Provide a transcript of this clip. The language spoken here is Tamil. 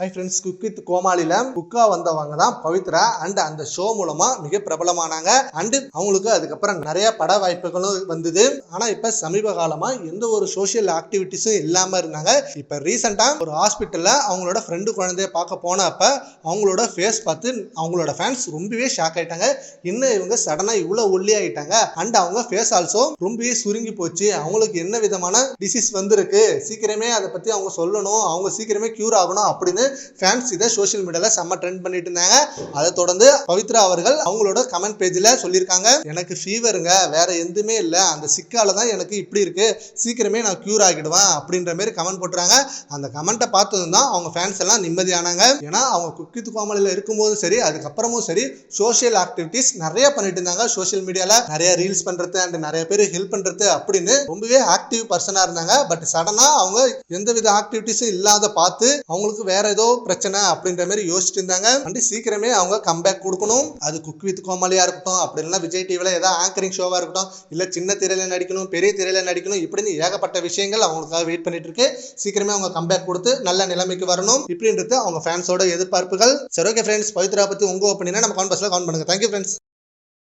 ஹை ஃப்ரெண்ட்ஸ் குக் வித் கோமாளில குக்கா வந்தவங்க தான் பவித்ரா அண்ட் அந்த ஷோ மூலமா மிக பிரபலமானாங்க. அண்ட் அவங்களுக்கு அதுக்கப்புறம் நிறைய பட வாய்ப்புகளும் வந்தது. ஆனா இப்ப சமீப காலமா எந்த ஒரு சோஷியல் ஆக்டிவிட்டிஸும் இல்லாம இருந்தாங்க. இப்ப ரீசெண்டா ஒரு ஹாஸ்பிட்டல்ல அவங்களோட ஃப்ரெண்டு குழந்தைய பார்க்க போனப்ப அவங்களோட ஃபேஸ் பார்த்து அவங்களோட ஃபேன்ஸ் ரொம்பவே ஷாக் ஆயிட்டாங்க. என்ன இவங்க சடனா இவ்வளவு ஒல்லி ஆயிட்டாங்க? அண்ட் அவங்க ஃபேஸ் ஆல்சோ ரொம்பவே சுருங்கி போச்சு. அவங்களுக்கு என்ன விதமான டிசீஸ் வந்திருக்கு? சீக்கிரமே அதை பத்தி அவங்க சொல்லணும். அவங்க சீக்கிரமே கியூர் ஆகணும் அப்படின்னு ஃபேன்ஸ் இதை சோஷியல் மீடியாவில் செம்ம ட்ரெண்ட் பண்ணிட்டு இருந்தாங்க. அதை தொடர்ந்து பவித்ரா அவர்கள் அவங்களோட கமெண்ட் பேஜில் சொல்லியிருக்காங்க. எனக்கு ஃபீவருங்க வேற எதுவுமே இல்லை. அந்த சிக்கால தான் எனக்கு இப்படி இருக்கு. சீக்கிரமே நான் க்யூர் ஆகிடுவேன் அப்படின்ற மாதிரி கமெண்ட் போட்டுறாங்க. அந்த கமெண்ட்டை பார்த்ததும் தான் அவங்க ஃபேன்ஸ் எல்லாம் நிம்மதியானாங்க. ஏன்னா அவங்க குக்கித்து கோமலையில் இருக்கும்போதும் சரி அதுக்கப்புறமும் சரி சோஷியல் ஆக்டிவிட்டிஸ் நிறைய பண்ணிட்டு இருந்தாங்க சோஷியல் மீடியாவில் நிறைய ரீல்ஸ் பண்ணுறது அண்ட் நிறைய பேர் ஹெல்ப் பண்ணுறது அப்படின்னு ரொம்பவே ஆக்டிவ் பர்சனாக இருந்தாங்க. பட் சடனாக அவங்க எந்த வித ஆக்டிவிட்டிஸும் இல்லாத பார்த்து அவங்களுக்கு வேற ஏதோ பிரச்சனை அப்படின்ற மாதிரி யோசிச்சுட்டு இருந்தாங்க. அண்ட் சீக்கிரமே அவங்க கம்பேக் கொடுக்கணும். அது குக் வித் கோமாளியா இருக்கட்டும் அப்படி இல்லைன்னா விஜய் டிவில ஏதாவது ஆங்கரிங் ஷோவா இருக்கட்டும் இல்ல சின்ன திரையில நடிக்கணும் பெரிய திரையில நடிக்கணும் இப்படின்னு ஏகப்பட்ட விஷயங்கள் அவங்களுக்காக வெயிட் பண்ணிட்டு இருக்கு. சீக்கிரமே அவங்க கம்பேக் கொடுத்து நல்ல நிலைமைக்கு வரணும் இப்படின்றது அவங்க ஃபேன்ஸோட எதிர்பார்ப்புகள். சரி ஓகே ஃப்ரெண்ட்ஸ் பவித்ரா பத்தி உங்க ஒப்பீனியனை நம்ம கான்பஸ்ல கவுண்ட் பண்ணுங்க. Thank you friends